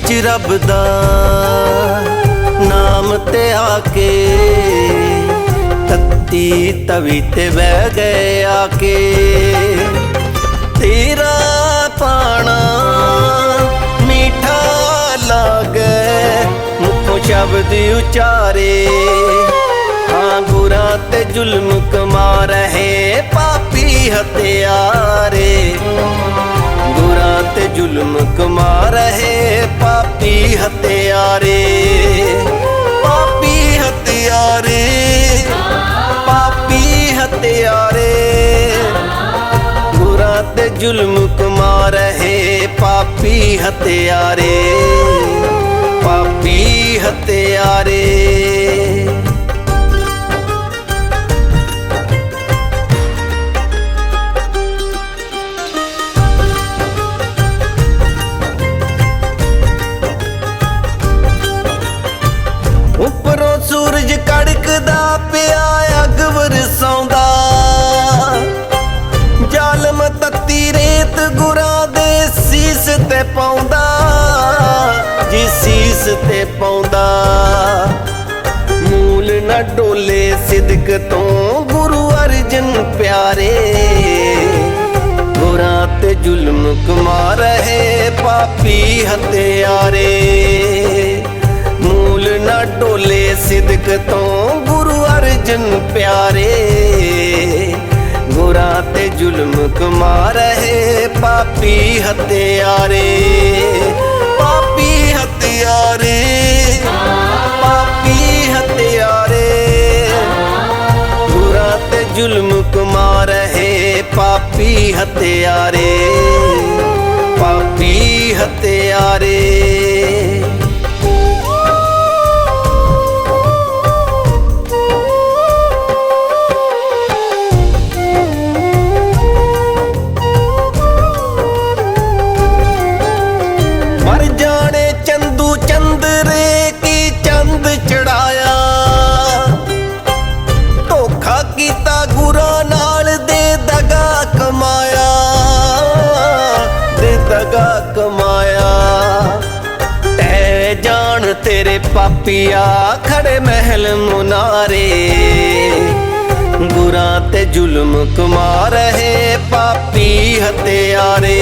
ਰੱਬ ਦਾ ਨਾਮ ਤੇ ਆ ਕੇ ਤੱਤੀ ਤਵੀ ਤੇ ਬਹਿ ਗਏ ਆ ਕੇ। ਤੇਰਾ ਪਾਣਾ ਮਿੱਠਾ ਲਾਗੇ ਮੁਖੋਂ ਸ਼ਬਦ ਉਚਾਰੇ। ਹਾਂ ਗੁਰਾਂ ਤੇ ਜ਼ੁਲਮ ਕਮਾ ਰਹੇ ਪਾਪੀ ਹਤਿਆਰੇ ਗੁਰਾਂ ਜ਼ੁਲਮ ਕਮਾ ਰਹੇ ਪਾਪੀ ਹਤਿਆਰੇ ਪਾਪੀ ਹਤਿਆਰੇ ਪਾਪੀ ਹਤਿਆਰੇ। ਗੁਰਾਂ ਤੇ ਜ਼ੁਲਮ ਕਮਾ ਰਹੇ ਪਾਪੀ ਹਤਿਆਰੇ ਪਾਪੀ ਹਤਿਆਰੇ। ਪਾਉਂਦਾ। ਮੂਲ ਨਾ ਡੋਲੇ ਸਿਦਕ ਤੋਂ, ਗੁਰੂ ਅਰਜਨ ਪਿਆਰੇ। ਗੁਰਾਂ ਤੇ ਜ਼ੁਲਮ ਕਮਾ ਰਹੇ ਪਾਪੀ ਹਤਿਆਰੇ ਮੂਲ ਨਾ ਡੋਲੇ ਸਿਦਕ ਤੋਂ, ਗੁਰੂ ਅਰਜਨ ਪਿਆਰੇ। ਗੁਰਾਂ ਤੇ ਜ਼ੁਲਮ ਕਮਾ ਰਹੇ ਪਾਪੀ ਹਤਿਆਰੇ ਪਾਪੀ ਪਾਪੀ ਹਥਿਆਰੇ। ਬੁਰਾ ਤੇ ਜ਼ੁਲਮ ਕਮਾ ਰਹੇ ਪਾਪੀ ਹਥਿਆਰੇ। ਪਾਪੀ ਹਥਿਆਰੇ। ਟਹਿ ਜਾਣ ਤੇਰੇ ਪਾਪੀਆ ਖੜੇ ਮਹਿਲ ਮੁਨਾਰੇ। ਗੁਰਾਂ ਤੇ ਜ਼ੁਲਮ ਕਮਾ ਰਹੇ ਪਾਪੀ ਹਤਿਆਰੇ।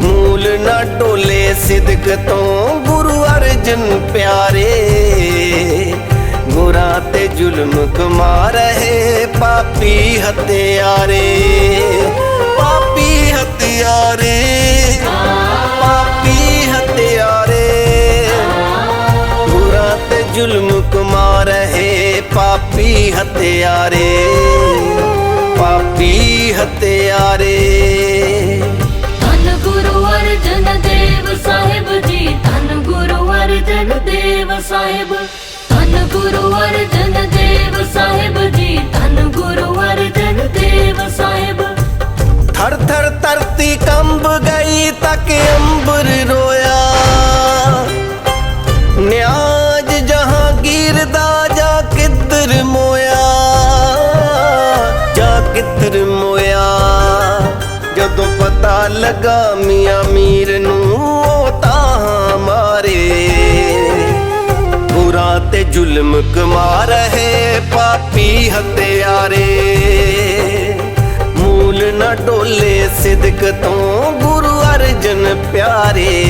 ਮੂਲ ਨਾ ਡੋਲੇ ਸਿਦਕ ਤੋਂ ਗੁਰੂ ਅਰਜਨ ਪਿਆਰੇ। ਗੁਰਾਂ ਤੇ ਜ਼ੁਲਮ ਕਮਾ ਰਹੇ ਪਾਪੀ ਹਤਿਆਰੇ। ਪਾਪੀ ਹਤਿਆਰੇ। ਜ਼ੁਲਮ ਕਮਾ ਰਹੇ ਪਾਪੀ ਹਤਿਆਰੇ ਪਾਪੀ ਹਤਿਆਰੇ। ਲੱਗਾ ਮੀਆਂ ਮੀਰ ਨੂੰ, ਉਹ ਤਾਂ ਮਾਰੇ। ਗੁਰਾਂ ਤੇ ਜ਼ੁਲਮ ਕਮਾ ਰਹੇ ਪਾਪੀ ਹਤਿਆਰੇ। ਮੂਲ ਨਾ ਡੋਲੇ ਸਿਦਕ ਤੋਂ ਗੁਰੂ ਅਰਜਨ ਪਿਆਰੇ।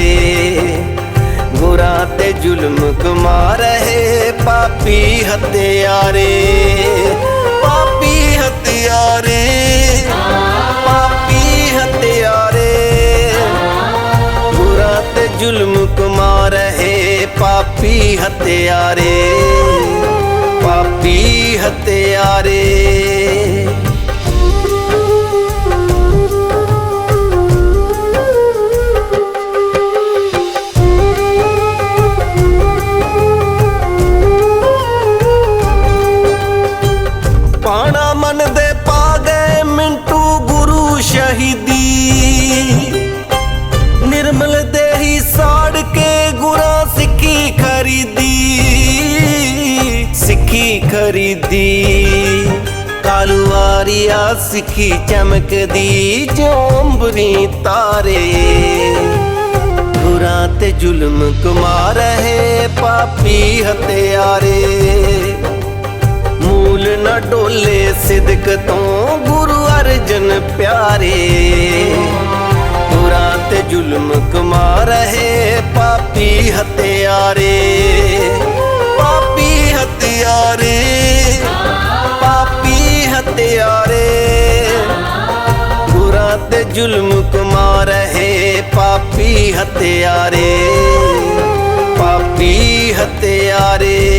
ਗੁਰਾਂ ਤੇ ਜ਼ੁਲਮ ਕਮਾ ਰਹੇ ਪਾਪੀ ਹਤਿਆਰੇ। ਪਾਪੀ ਹਤਿਆਰੇ। ਪਾਪੀ ਹਤਿਆਰੇ ਪਾਪੀ ਹਤਿਆਰੇ। ਕਾਲੂਆਰੀਆ ਸਿੱਖੀ ਚਮਕਦੀ ਜੋਂਬਰੀ ਤਾਰੇ। ਗੁਰਾਂ ਤੇ ਜ਼ੁਲਮ ਕਮਾ ਰਹੇ ਪਾਪੀ ਹਤਿਆਰੇ ਮੂਲ ਨਾ ਡੋਲੇ ਸਿਦਕ ਤੋਂ ਗੁਰੂ ਅਰਜਨ ਪਿਆਰੇ। ਗੁਰਾਂ ਤੇ ਜ਼ੁਲਮ ਕਮਾ ਰਹੇ ਪਾਪੀ ਹਤਿਆਰੇ ਗੁਰਾਂ ਤੇ ਜ਼ੁਲਮ ਕਮਾ ਰਹੇ ਪਾਪੀ ਹਤਿਆਰੇ ਪਾਪੀ ਹਤਿਆਰੇ